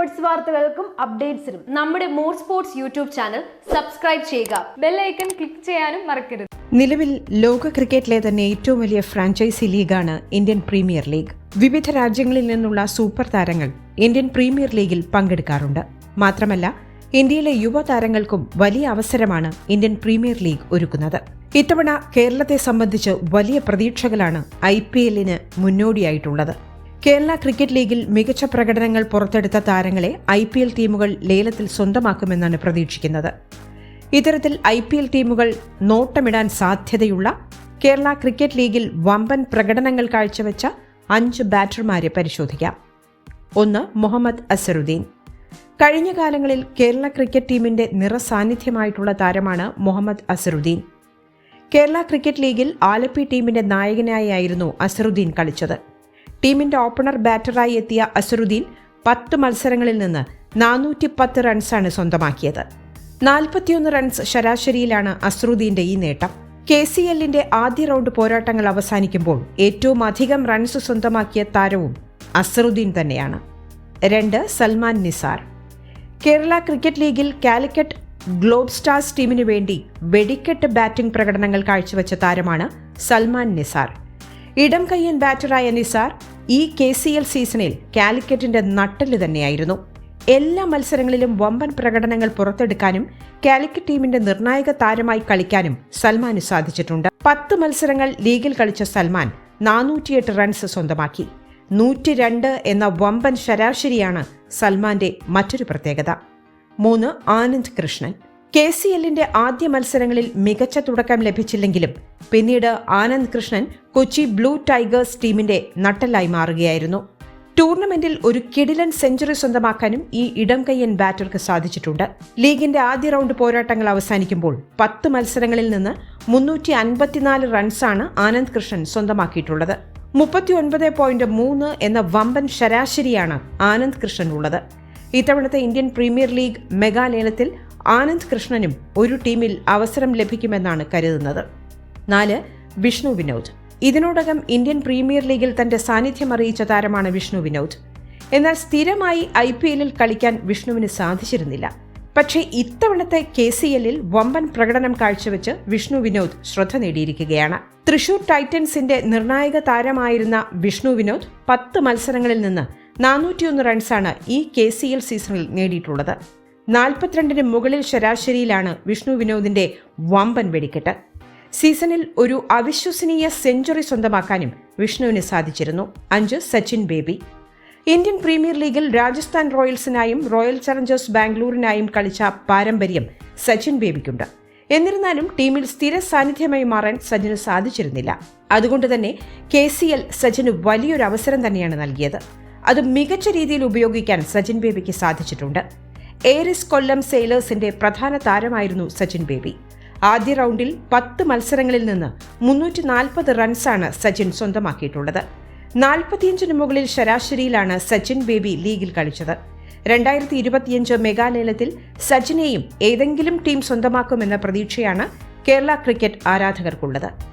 Sports വാർത്തകൾക്കും അപ്ഡേറ്റ്സിനും നമ്മുടെ more sports YouTube channel subscribe ചെയ്യുക. ബെല്ലൈക്കൺ ക്ലിക്ക് ചെയ്യാനും മറക്കരുത്. നിലവിൽ ലോക ക്രിക്കറ്റിലെ തന്നെ ഏറ്റവും വലിയ ഫ്രാഞ്ചൈസി ലീഗാണ് ഇന്ത്യൻ പ്രീമിയർ ലീഗ്. വിവിധ രാജ്യങ്ങളിൽ നിന്നുള്ള സൂപ്പർ താരങ്ങൾ ഇന്ത്യൻ പ്രീമിയർ ലീഗിൽ പങ്കെടുക്കാറുണ്ട്. മാത്രമല്ല ഇന്ത്യയിലെ യുവതാരങ്ങൾക്കും വലിയ അവസരമാണ് ഇന്ത്യൻ പ്രീമിയർ ലീഗ് ഒരുക്കുന്നത്. ഇത്തവണ കേരളത്തെ സംബന്ധിച്ച് വലിയ പ്രതീക്ഷകളാണ് ഐ പി എല്ലിന് മുന്നോടിയായിട്ടുള്ളത്. കേരള ക്രിക്കറ്റ് ലീഗിൽ മികച്ച പ്രകടനങ്ങൾ പുറത്തെടുത്ത താരങ്ങളെ ഐ പി എൽ ടീമുകൾ ലേലത്തിൽ സ്വന്തമാക്കുമെന്നാണ് പ്രതീക്ഷിക്കുന്നത്. ഇത്തരത്തിൽ ഐ പി എൽ ടീമുകൾ നോട്ടമിടാൻ സാധ്യതയുള്ള കേരള ക്രിക്കറ്റ് ലീഗിൽ വമ്പൻ പ്രകടനങ്ങൾ കാഴ്ചവെച്ച അഞ്ച് ബാറ്റർമാരെ പരിശോധിക്കാം. ഒന്ന് മുഹമ്മദ് അസറുദ്ദീൻ. കഴിഞ്ഞ കാലങ്ങളിൽ കേരള ക്രിക്കറ്റ് ടീമിന്റെ നിറസാന്നിധ്യമായിട്ടുള്ള താരമാണ് മുഹമ്മദ് അസറുദ്ദീൻ. കേരള ക്രിക്കറ്റ് ലീഗിൽ ആലപ്പി ടീമിന്റെ നായകനായി ആയിരുന്നു അസറുദ്ദീൻ കളിച്ചത്. ടീമിന്റെ ഓപ്പണർ ബാറ്ററായി എത്തിയ അസറുദ്ദീൻ പത്ത് മത്സരങ്ങളിൽ നിന്ന് നാനൂറ്റി പത്ത് റൺസാണ് സ്വന്തമാക്കിയത്. നാൽപ്പത്തിയൊന്ന് റൺസ് ശരാശരിയിലാണ് അസറുദ്ദീന്റെ ഈ നേട്ടം. കെ സി എല്ലിന്റെ ആദ്യ റൗണ്ട് പോരാട്ടങ്ങൾ അവസാനിക്കുമ്പോൾ ഏറ്റവും അധികം റൺസ് സ്വന്തമാക്കിയ താരവും അസറുദ്ദീൻ തന്നെയാണ്. രണ്ട് സൽമാൻ നിസാർ. കേരള ക്രിക്കറ്റ് ലീഗിൽ കാലിക്കറ്റ് ഗ്ലോബ് സ്റ്റാർസ് ടീമിനു വേണ്ടി വെടിക്കെട്ട് ബാറ്റിംഗ് പ്രകടനങ്ങൾ കാഴ്ചവെച്ച താരമാണ് സൽമാൻ നിസാർ. ഇടം കയ്യൻ ബാറ്ററായ നിസാർ ഈ കെ സി എൽ സീസണിൽ കാലിക്കറ്റിന്റെ നട്ടൽ തന്നെയായിരുന്നു. എല്ലാ മത്സരങ്ങളിലും വമ്പൻ പ്രകടനങ്ങൾ പുറത്തെടുക്കാനും കാലിക്കറ്റ് ടീമിന്റെ നിർണായക താരമായി കളിക്കാനും സൽമാന് സാധിച്ചിട്ടുണ്ട്. പത്ത് മത്സരങ്ങൾ ലീഗിൽ കളിച്ച സൽമാൻ നാനൂറ്റിയെട്ട് റൺസ് സ്വന്തമാക്കി. നൂറ്റി രണ്ട് എന്ന വമ്പൻ ശരാശരിയാണ് സൽമാന്റെ മറ്റൊരു പ്രത്യേകത. മൂന്ന് ആനന്ദ് കൃഷ്ണൻ. കെ സി എല്ലിന്റെ ആദ്യ മത്സരങ്ങളിൽ മികച്ച തുടക്കം ലഭിച്ചില്ലെങ്കിലും പിന്നീട് ആനന്ദ് കൃഷ്ണൻ കൊച്ചി ബ്ലൂ ടൈഗേഴ്സ് ടീമിന്റെ നട്ടലായി മാറുകയായിരുന്നു. ടൂർണമെന്റിൽ ഒരു കിടിലൻ സെഞ്ചുറി സ്വന്തമാക്കാനും ഈ ഇടം കയ്യൻ ബാറ്റർക്ക് സാധിച്ചിട്ടുണ്ട്. ലീഗിന്റെ ആദ്യ റൗണ്ട് പോരാട്ടങ്ങൾ അവസാനിക്കുമ്പോൾ പത്ത് മത്സരങ്ങളിൽ നിന്ന് മുന്നൂറ്റി അൻപത്തിനാല് റൺസാണ് ആനന്ദ് കൃഷ്ണൻ സ്വന്തമാക്കിയിട്ടുള്ളത്. മുപ്പത്തിയൊൻപത് പോയിന്റ് മൂന്ന് എന്ന വമ്പൻ ശരാശരിയാണ് ആനന്ദ് കൃഷ്ണൻ ഉള്ളത് ഇത്തവണത്തെ ഇന്ത്യൻ പ്രീമിയർ ലീഗ് മെഗാലേലത്തിൽ ആനന്ദ് കൃഷ്ണനും ഒരു ടീമിൽ അവസരം ലഭിക്കുമെന്നാണ് കരുതുന്നത്. നാല് വിഷ്ണു വിനോദ്. ഇതിനോടകം ഇന്ത്യൻ പ്രീമിയർ ലീഗിൽ തന്റെ സാന്നിധ്യം അറിയിച്ച താരമാണ് വിഷ്ണു വിനോദ്. എന്നാൽ സ്ഥിരമായി ഐ പി എല്ലിൽ കളിക്കാൻ വിഷ്ണുവിന് സാധിച്ചിരുന്നില്ല. പക്ഷേ ഇത്തവണത്തെ കെ സി എല്ലിൽ വമ്പൻ പ്രകടനം കാഴ്ചവെച്ച് വിഷ്ണു വിനോദ് ശ്രദ്ധ നേടിയിരിക്കുകയാണ്. തൃശൂർ ടൈറ്റൻസിന്റെ നിർണായക താരമായിരുന്ന വിഷ്ണു വിനോദ് പത്ത് മത്സരങ്ങളിൽ നിന്ന് നാനൂറ്റിയൊന്ന് റൺസാണ് ഈ കെ സി എൽ സീസണിൽ നേടിയിട്ടുള്ളത്. നാൽപ്പത്തിരണ്ടിന് മുകളിൽ ശരാശരിയിലാണ് വിഷ്ണു വിനോദിന്റെ വമ്പൻ വെടിക്കെട്ട്. സീസണിൽ ഒരു അവിശ്വസനീയ സെഞ്ചുറി സ്വന്തമാക്കാനും വിഷ്ണുവിന് സാധിച്ചിരുന്നു. അഞ്ച് സച്ചിൻ ബേബി. ഇന്ത്യൻ പ്രീമിയർ ലീഗിൽ രാജസ്ഥാൻ റോയൽസിനായും റോയൽ ചലഞ്ചേഴ്സ് ബാംഗ്ലൂരിനായും കളിച്ച പാരമ്പര്യം സച്ചിൻ ബേബിക്കുണ്ട്. എന്നിരുന്നാലും ടീമിൽ സ്ഥിര സാന്നിധ്യമായി മാറാൻ സച്ചിന് സാധിച്ചിരുന്നില്ല. അതുകൊണ്ട് തന്നെ കെ സി എൽ സച്ചിന് വലിയൊരു അവസരം തന്നെയാണ് നൽകിയത്. അത് മികച്ച രീതിയിൽ ഉപയോഗിക്കാൻ സച്ചിൻ ബേബിക്ക് സാധിച്ചിട്ടുണ്ട്. ഏരിസ് കൊല്ലം സെയിലേഴ്സിന്റെ പ്രധാന താരമായിരുന്നു സച്ചിൻ ബേബി. ആദ്യ റൗണ്ടിൽ പത്ത് മത്സരങ്ങളിൽ നിന്ന് മുന്നൂറ്റി നാൽപ്പത് റൺസാണ് സച്ചിൻ സ്വന്തമാക്കിയിട്ടുള്ളത്. നാൽപ്പത്തിയഞ്ചിന് മുകളിൽ ശരാശരിയിലാണ് സച്ചിൻ ബേബി ലീഗിൽ കളിച്ചത്. രണ്ടായിരത്തി ഇരുപത്തിയഞ്ച് മെഗാലയലത്തിൽ സച്ചിനെയും ഏതെങ്കിലും ടീം സ്വന്തമാക്കുമെന്ന പ്രതീക്ഷയാണ് കേരള ക്രിക്കറ്റ് ആരാധകർക്കുള്ളത്.